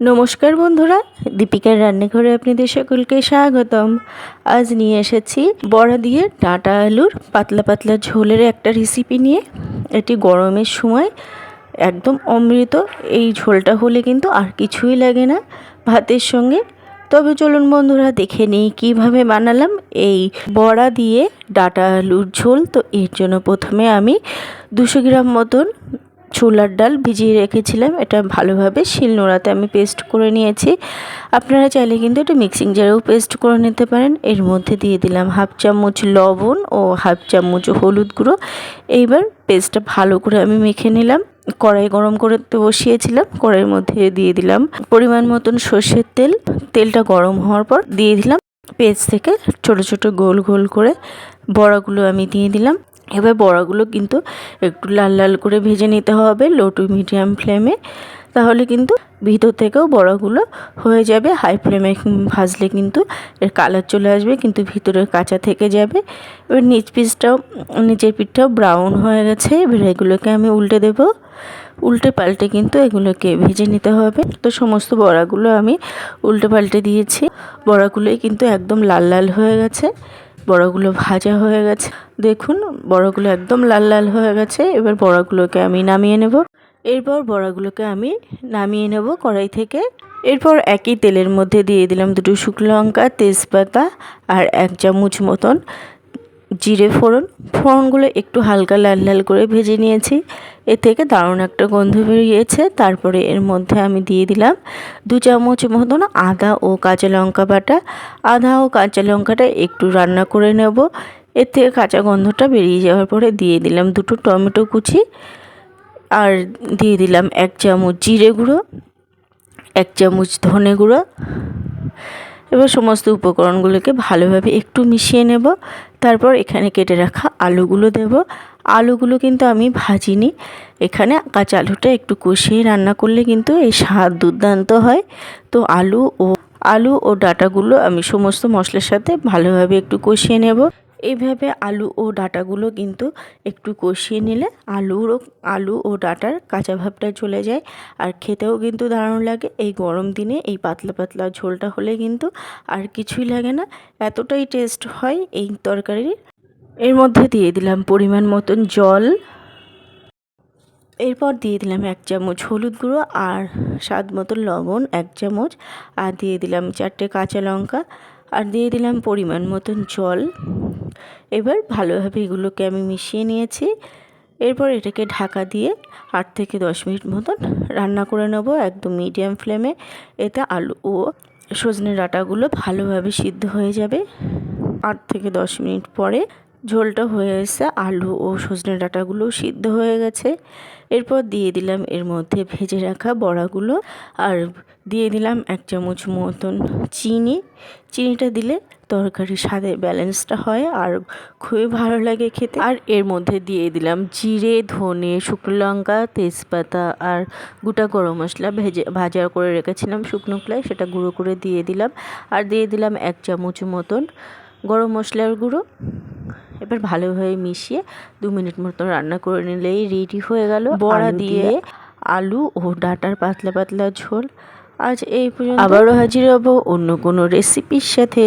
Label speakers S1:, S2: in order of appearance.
S1: নমস্কার বন্ধুরা, দীপিকার রান্নাঘরে আপনাদের সকলকে স্বাগতম। আজ নিয়ে এসেছি বড়া দিয়ে ডাঁটা আলুর পাতলা পাতলা ঝোলের একটা রেসিপি নিয়ে। এটি গরমের সময় একদম অমৃত, এই ঝোলটা হলে কিন্তু আর কিছুই লাগে না ভাতের সঙ্গে। তবে চলুন বন্ধুরা, দেখে নিই কীভাবে বানালাম এই বড়া দিয়ে ডাঁটা আলুর ঝোল। তো এর জন্য প্রথমে আমি দুশো গ্রাম মতন ছোলার ডাল ভিজিয়ে রেখেছিলাম। এটা ভালোভাবে শিলনোড়াতে আমি পেস্ট করে নিয়েছি। আপনারা চাইলে কিন্তু এটা মিক্সিং জারেও পেস্ট করে নিতে পারেন। এর মধ্যে দিয়ে দিলাম হাফ চামচ লবণ ও হাফ চামচ হলুদ গুঁড়ো। এইবার পেস্টটা ভালো করে আমি মেখে নিলাম। কড়াই গরম করতে বসিয়েছিলাম। কড়াইয়ের মধ্যে দিয়ে দিলাম পরিমাণ মতন সর্ষের তেল। তেলটা গরম হওয়ার পর দিয়ে দিলাম পেস্ট থেকে ছোট ছোট গোল গোল করে বড়াগুলো আমি দিয়ে দিলাম। এবার বড়াগুলো কিন্তু একটু লাল লাল করে ভেজে নিতে হবে লো টু মিডিয়াম ফ্লেমে তাহলে কিন্তু ভিতর থেকেও বড়াগুলো হয়ে যাবে হাই ফ্লেমে ভাজলে কিন্তু এর কালার চলে আসবে, কিন্তু ভিতরে কাঁচা থেকে যাবে। এবার নিচ পিসটাও নিচের পিঠটাও ব্রাউন হয়ে গেছে, এবার এগুলোকে আমি উল্টে দেব। উল্টে পাল্টে কিন্তু এগুলোকে ভেজে নিতে হবে। তো সমস্ত বড়াগুলো আমি উল্টে পাল্টে দিয়েছি। বড়াগুলোই কিন্তু একদম লাল লাল হয়ে গেছে। বড়াগুলো ভাজা হয়ে গেছে। দেখুন, বড়াগুলো একদম লাল লাল হয়ে গেছে। এবার বড়াগুলোকে আমি নামিয়ে নেব। এরপর বড়াগুলোকে আমি নামিয়ে নেব কড়াই থেকে। এরপর একই তেলের মধ্যে দিয়ে দিলাম দুটো শুকনো লঙ্কা, তেজপাতা আর এক চামচ মতন জিরে ফোড়ন। ফোড়নগুলো একটু হালকা লাল লাল করে ভেজে নিয়েছি। এ থেকে দারুণ একটা গন্ধ বেরিয়েছে। তারপরে এর মধ্যে আমি দিয়ে দিলাম দু চামচ মতন আদা ও কাঁচা লঙ্কা বাটা। আদা ও কাঁচা লঙ্কাটা একটু রান্না করে নেব। এর থেকে কাঁচা গন্ধটা বেরিয়ে যাওয়ার পরে দিয়ে দিলাম দুটো টমেটো কুচি। আর দিয়ে দিলাম এক চামচ জিরে গুঁড়ো, এক চামচ ধনে গুঁড়ো এবার সমস্ত উপকরণগুলোকে ভালোভাবে একটু মিশিয়ে নেব। তারপর এখানে কেটে রাখা আলুগুলো দেব। আলুগুলো কিন্তু আমি ভাজিনি। এখানে কাঁচা আলুটা একটু কষিয়ে রান্না করলে কিন্তু এই স্বাদ দুর্দান্ত হয়। তো আলু ও আলু ও ডাটাগুলো আমি সমস্ত মশলার সাথে ভালোভাবে একটু কষিয়ে নেব। এইভাবে আলু ও ডাটাগুলো কিন্তু একটু কষিয়ে নিলে আলুর আলু ও ডাটার কাঁচা ভাবটা চলে যায়। আর খেতেও কিন্তু দারুণ লাগে। এই গরম দিনে এই পাতলা পাতলা ঝোলটা হলে কিন্তু আর কিছুই লাগে না। এতটাই টেস্ট হয় এই তরকারির। এর মধ্যে দিয়ে দিলাম পরিমাণ মতন জল। এরপর দিয়ে দিলাম এক চামচ হলুদ গুঁড়ো আর স্বাদ মতন লবণ এক চামচ। আর দিয়ে দিলাম চারটে কাঁচা লঙ্কা। আর দিয়ে দিলাম পরিমাণ মতন জল। এবার ভালোভাবে এগুলোকে আমি মিশিয়ে নিয়েছি। এরপর এটাকে ঢাকা দিয়ে আট থেকে দশ মিনিট মতন রান্না করে নেব একদম মিডিয়াম ফ্লেমে। এতে আলু ও সজনে ডাঁটাগুলো ভালোভাবে সিদ্ধ হয়ে যাবে। আট থেকে দশ মিনিট পরে ঝোলটা হয়ে এসে আলু ও সজনে ডাঁটাগুলোও সিদ্ধ হয়ে গেছে। এরপর দিয়ে দিলাম এর মধ্যে ভেজে রাখা বড়াগুলো আর দিয়ে দিলাম এক চামচ মতন চিনি। চিনিটা দিলে তরকারির স্বাদের ব্যালেন্সটা হয় আর খুবই ভালো লাগে খেতে। আর এর মধ্যে দিয়ে দিলাম জিরে ধনে শুকনো লঙ্কা তেজপাতা আর গোটা গরম মশলা ভেজে ভাজা করে রেখেছিলাম শুকনো কলাই সেটা গুঁড়ো করে দিয়ে দিলাম। আর দিয়ে দিলাম এক চামচ মতন গরম মশলার গুঁড়ো। এবার ভালোভাবে মিশিয়ে দু মিনিট মতো রান্না করে নিলেই রেডি হয়ে গেল। বড়া দিয়ে আলু ও ডাটার পাতলা পাতলা ঝোল। আজ এই পর্যন্ত। আবারও হাজির হব অন্য কোনো রেসিপির সাথে।